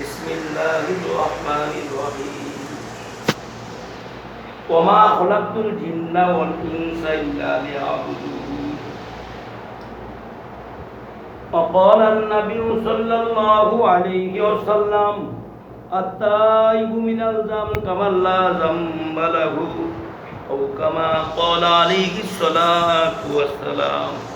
بسم الله الرحمن الرحيم. وما خلقت الجن والإنس إلا ليعبدون. وقال النبي صلى الله عليه وسلم، التائب من الذنب كمن لا ذنب له، أو كما قال عليه الصلاة والسلام.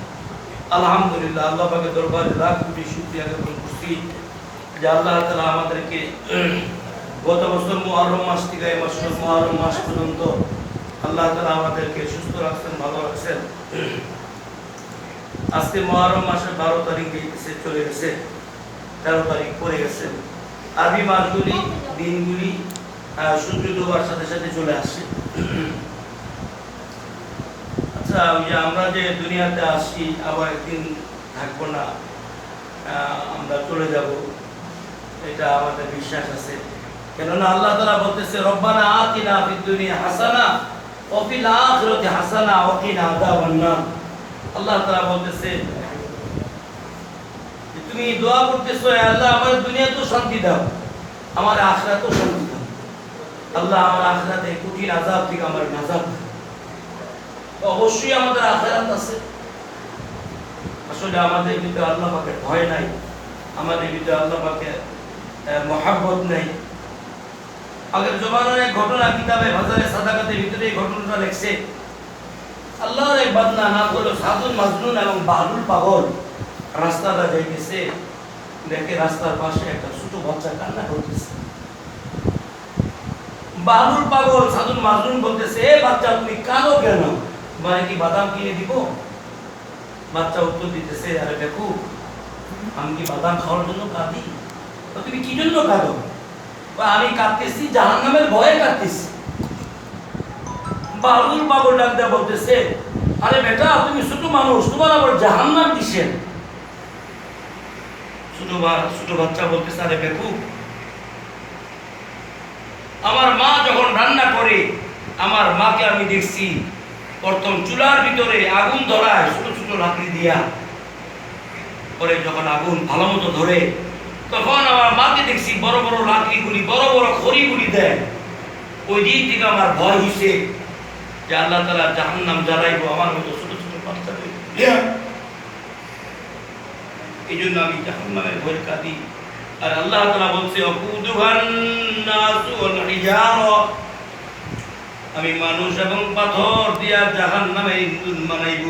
আলহামদুলিল্লাহ, আল্লাহ পাকের দরবারে লাখ কোটি শুকরিয়া জ্ঞাপন করছি। যে আল্লাহ তাআলা আমাদেরকে গত বছর মুহররম মাস থেকে এই মাস মুহররম মাস পর্যন্ত আল্লাহ তাআলা আমাদেরকে সুস্থ রাখছেন, ভালো রাখছেন। আজকে মুহররম মাসের বারো তারিখ গেছে চলে গেছে, তেরো তারিখ পড়ে গেছে। আরবি মাসগুলি, দিনগুলি সূর্য ডোবার সাথে সাথে চলে আসছে আচ্ছা যে আমরা যে দুনিয়াতে আসি, আবার একদিন থাকব না আমরা চলে যাব। এটা আমাদের বিশ্বাস আছে। কেননা আল্লাহ তাআলা বলতেছে, রব্বানা দুনিয়া হাসানা ওয়া ফিল আখিরাতি হাসানা আল্লাহ বলতেছে তুমি দোয়া করতেছো আল্লাহ, আমার দুনিয়াতেও শান্তি দাও, আমার আখিরাতেও শান্তি দাও। আল্লাহ আমার আখিরাতে কঠিন আযাব থেকে আমার নাজাত দাও। অবশ্যই আমাদের আখেরাত আছে। আসলে আমাদের ভিতরে আল্লাহ পাকের ভয় নাই, আমাদের ভিতরে আল্লাহ পাকের মহাব্বত নাই। আগের জমানার এক ঘটনা কিতাবে বাজারে সাদাকাতের ভিতরে এই ঘটনাটা লেখছে। আল্লাহর এক বাদনা নাম হলো সাদুল মাজনুন এবং বাহলুল পাগল। রাস্তাটা যাইতেছে, দেখে রাস্তার পাশে একটা ছোট বাচ্চা কান্না করতেছে। বাহলুল পাগল সাদুল মাজনুন বলতেছে, এ বাচ্চা, তুমি কাঁদো কেন? মানে কি বাদাম কিনে দিব? বাচ্চা উত্তর দিতেছে, আরে দেখো, আমি কি বাদাম খাওয়ার জন্য কাঁদি? তুমি কি জন্য কাঁদো? আমি কাঁদতেছি, জাহান্নামের ভয়ে কাঁদতেছি। বাবুল পাগল ডাক দেয়া বলতেছে, আরে বেটা, তুমি ছোট মানুষ, তোমার আবার জাহান্নাম কিসের? ছোট ছোট বাচ্চা বলতেছে, আরে বেকু, আমার মা যখন রান্না করে, আমার মাকে আমি দেখছি প্রথম চুলার ভিতরে আগুন ধরায় ছোট ছোট লাকড়ি দিয়া পরে যখন আগুন ভালো মতো ধরে তখন আমার মাকে দেখছি বড় বড় লাকড়িগুলি বড় বড় খড়িগুলি দেয়। ওই দিক থেকে আমার ভয় হইছে যে আল্লাহ তালা জাহান নাম জ্বালাইবো আমার মতো ছোট ছোট বাচ্চাদের। এই জন্য আমি জাহান নামের ভয় কাঁদি আর আল্লাহ তালা বলছে অকুদুহান নাসু ওয়াল হিজারা। আমি মানুষ এবং পাথর দিয়া জাহান নামে ইন্ধন বানাইব